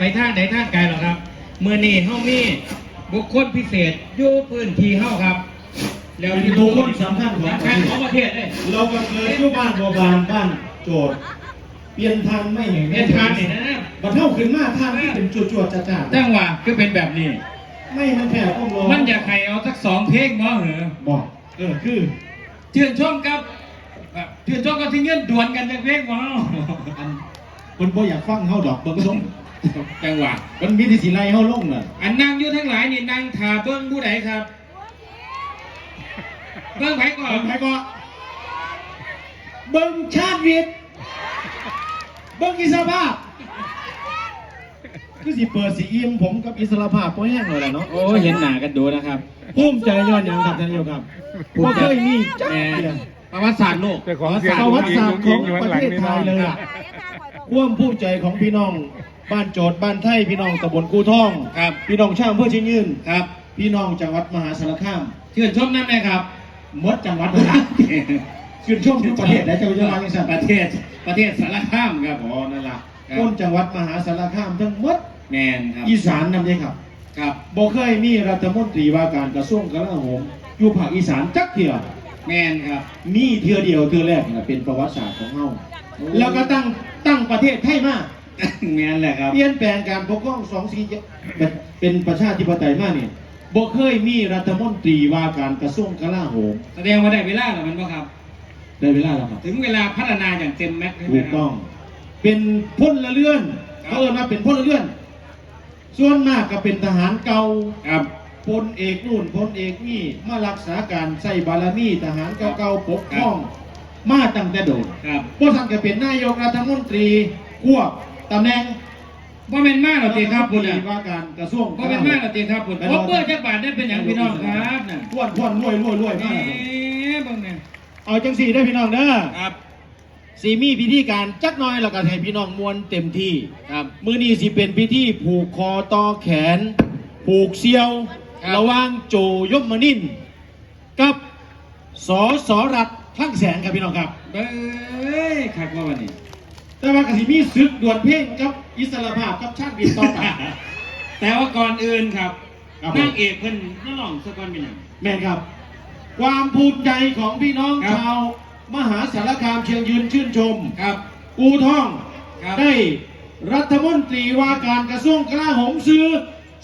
ไปทางไหนทางไกลหรอกครับมือนี้เฮามีบุคคลพิเศษอยู่พื้นที่เฮาครับ แล้วเป็นบุคคลสำคัญของสำคัญของประเทศเลยเราก็เคยอยู่บ้านบัวบานบ้านโจทย์เปลี่ยนทางไม่เห็นเอ็นทานนี่นะบัดเท่าขึ้นมาทางที่เป็นจวดจวดๆจ้าๆจังหวะคือเป็นแบบนี้ไม่มันแผ่ก้มลงมันอยากให้เอาสักสองเพลงบ่เหรอบอกเออคือเชื่อนชมครับเชื่อนชมก็ที่เงื่อนดวลกันจังเพลงบ่ อันคนบ่อยากฟังเฮาดอกเบิ่งส่ง จังหวะ มันมีที่สิไล่เฮาลงน่ะอันนั่งอยู่ทั้งหลายนี่นั่งถาเบิ้งผู้ใดครับ เบิ้งไผก่อนเบิ่งไปก็เบิ่งชาติวิทย์เบิ่งอิสรภาพคือสิเปิดสิอิ่มผมกับอิสรภาพบ่แห้งเลยล่ะเนาะโอ้เห็นหน้ากันดูนะครับภูมิใจย้อนหยังครับท่านนายกครับบ่เคยมีจักแหมเดียวประวัติศาสตร์โลกแต่ของเสียงประวัติศาสตร์ของประเทศไทยเลยล่ะความภูมิใจของพี่น้อง บ้านโจทย์บ้านไทยพี่น้องตำบลกูท่องครับพี่น้องชาวอำเพื่อชิงยืนครับ พี่น้องจังหวัดมหาสารคามเชื่อนชมนั่นเลยครับหมดจังหวัดเลยนะชื่นชมทุกประเทศได้เจ้าจะมาจังสันประเทศ ประเทศสารคามครับอ๋อนั่นล่ะครับคนจังหวัดมหาสารคามทั้งหมดแมนครับอีสานนำเลยครับ ครับบ่เคยมีรัฐมนตรีว่าการกระทรวงกลาโหมอยู่ภาคอีสานจักเที่ยวแมนครับมีเทือเดียวเทือแรกน่ะเป็นประวัติศาสตร์ของเฮาแล้วก็ตั้งตั้งประเทศไทยมา แมนแหละครับ เปลี่ยนแปลงการปกครองสองสีแบบเป็นประชาธิปไตยมากเนี่ยบ่เคยมีรัฐมนตรีว่าการกระทรวงกลาโหมแสดงว่าได้เวลาแล้วมันบ่ครับ ได้เวลาแล้วครับ ถึงเวลาพัฒนาอย่างเต็มแม็กซ์ใช่ไหมถูกครับต้องเป็นพลเรือนครับ เขาเอิ้นว่าเป็นพลเรือน ส่วนมากก็เป็นทหารเก่าครับพลเอกนู่นพลเอกนี่มารักษาการใส่บารมีทหารเก่าๆปกครอง มาตั้งแต่โดดครับ พวกท่านก็เป็นนายกรัฐมนตรีควบ ตำแหน่งว่าเป็นมากหรอตีครับคุณรัอะฐมนตรีว่าการกระทรวงว่าเป็นมากหรอตีครับคุณโอเปอร์จักบาทได้เป็นอย่างพี่น้องครับน่ะพวนพวนรวยรวยรวยเอ๊มากครับะบังเนี่ยเอาจังสี่ได้อพี่น้องเด้อครับสีมีพิธีการจักหน้อยแล้วก็ให้พี่น้องมวลเต็มที่ครับมื้อนี้สิเป็นพิธีผูกคอต่อแขน ผูกเซียวครับระหว่างโจยมนินทร์กับสอสอรัฐทั้งแสงครับพี่น้องครับเบ้ยขัดว่าวันนี้ แต่ว่ากสิมีศึกดวลเพลงกับอิสรภาพกับชาติบินต่อไป แต่ว่าก่อนอื่นครับครับผม นางเอกเพิ่นน้องสะกอนเป็นหยัง แม่นครับ ความภูมิใจของพี่น้องครับ ชาว มหาสารคามเชียงยืนชื่นชม ครับ กูท่องครับ ได้รัฐมนตรีว่าการกระทรวงกลาโหมซื้อ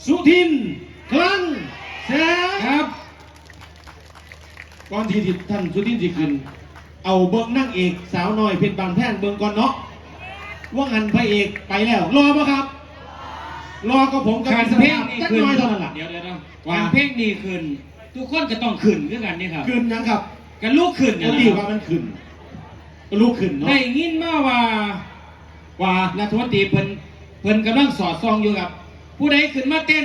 สุทิน คลังแสงครับ ก่อนที่ที่ท่านสุทินสิขึ้น เอาเบิ้งนั่งเอกสาวน้อยเพชรบางแท่งเบิ้งก่อนเนาะ ว่างันพระเอกไปแล้ว รอปะครับ รอกับผมกับการอิสเพลระงภาพนี่จักขึ้นหน้อยเท่านั้นล่ะเดี๋ยวเดี๋ยวเดี๋ยวว่าการเพลงนี่ขึ้น ทุกคนก็ต้องขึ้นด้วยกันนี่ครับขึ้นยังครับกันลูกขึ้นคเนี่ยนนะดีคว่ารับมันขึ้นก็ลูกขึ้นเนาะได้ยินมาว่าว่ารัฐมนตรีเพิ่นเพิ่นกำลังสอดส่องอยู่กับ ผู้ใดขึ้นมาเต้น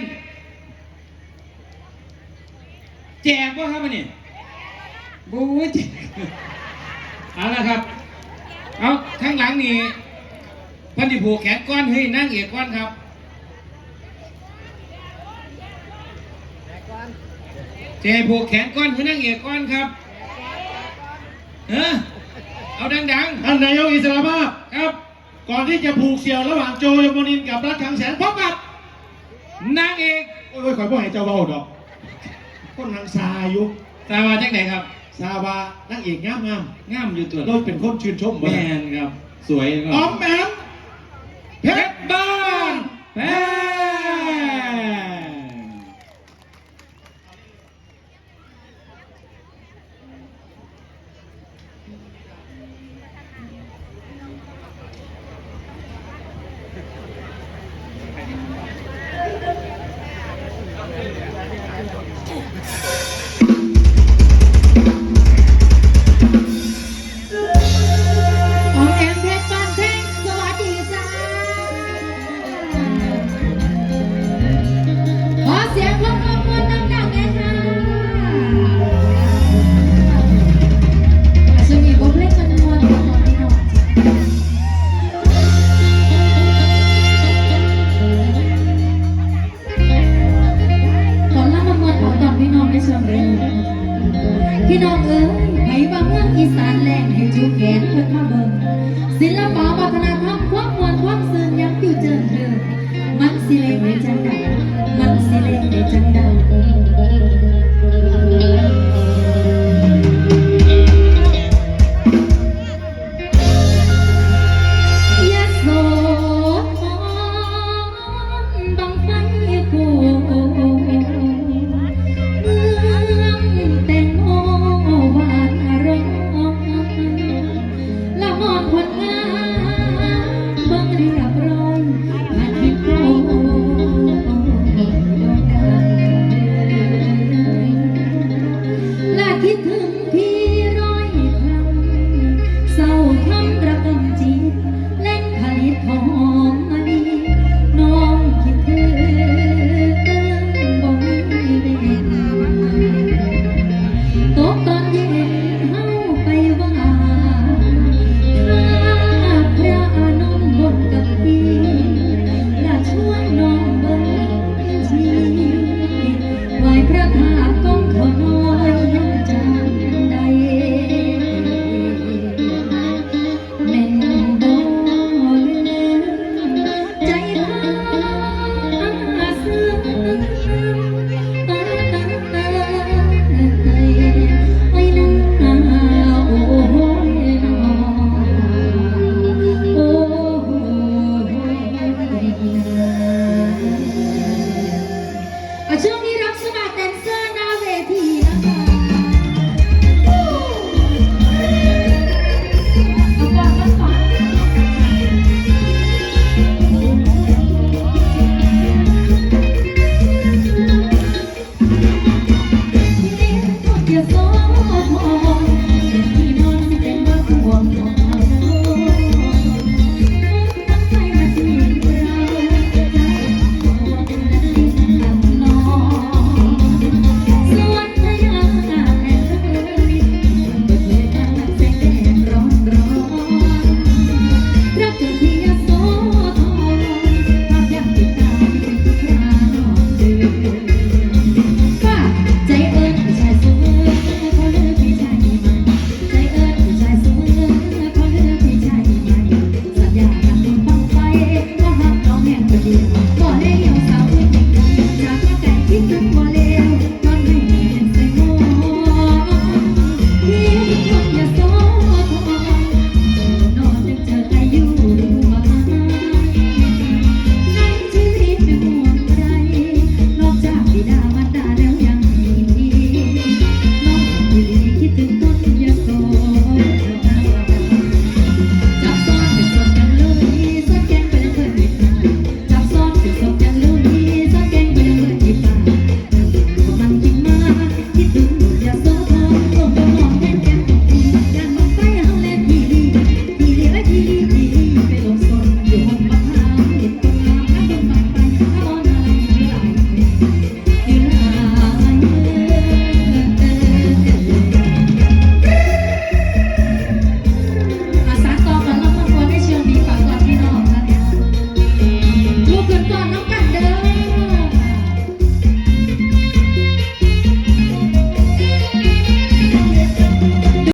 แจกว่าครับมันนี่บู๊ยแจกเอาละครับ เอาข้างหลังนี่เพันธิผูกแขนก้อนเฮ้ยนั่งเอกก้อนครับเจผูกแขนก้อนเฮ้ยนั่งเอกก้อนครับเออเอาดังท่านนายกอิสระภาพๆครับ ก่อนที่จะผูกเสี่ยวระหว่างโจยมนินทร์กับรัฐขังแสนพบกับนางเอกโอ้ยขอยพ่อให้เจ้าเบาดอกคนทางซาอยู่ตามมาจากไหนครับซาบานักเอกงามงามงามอยู่ตัวๆเราเป็นคนชื่นชมแมบ่ได้นครับ สวยก็ออมแอม พี่น้องเอ้ยให้บางเมืองอีสานแรงให้จูแขนเพิ่นมาเบิ่งศิลปะวัฒนธรรมความมวลความซึ้งยังอยู่เจิดเดิมมันสิเล่งในจังใดมันสิเล่งในจังใด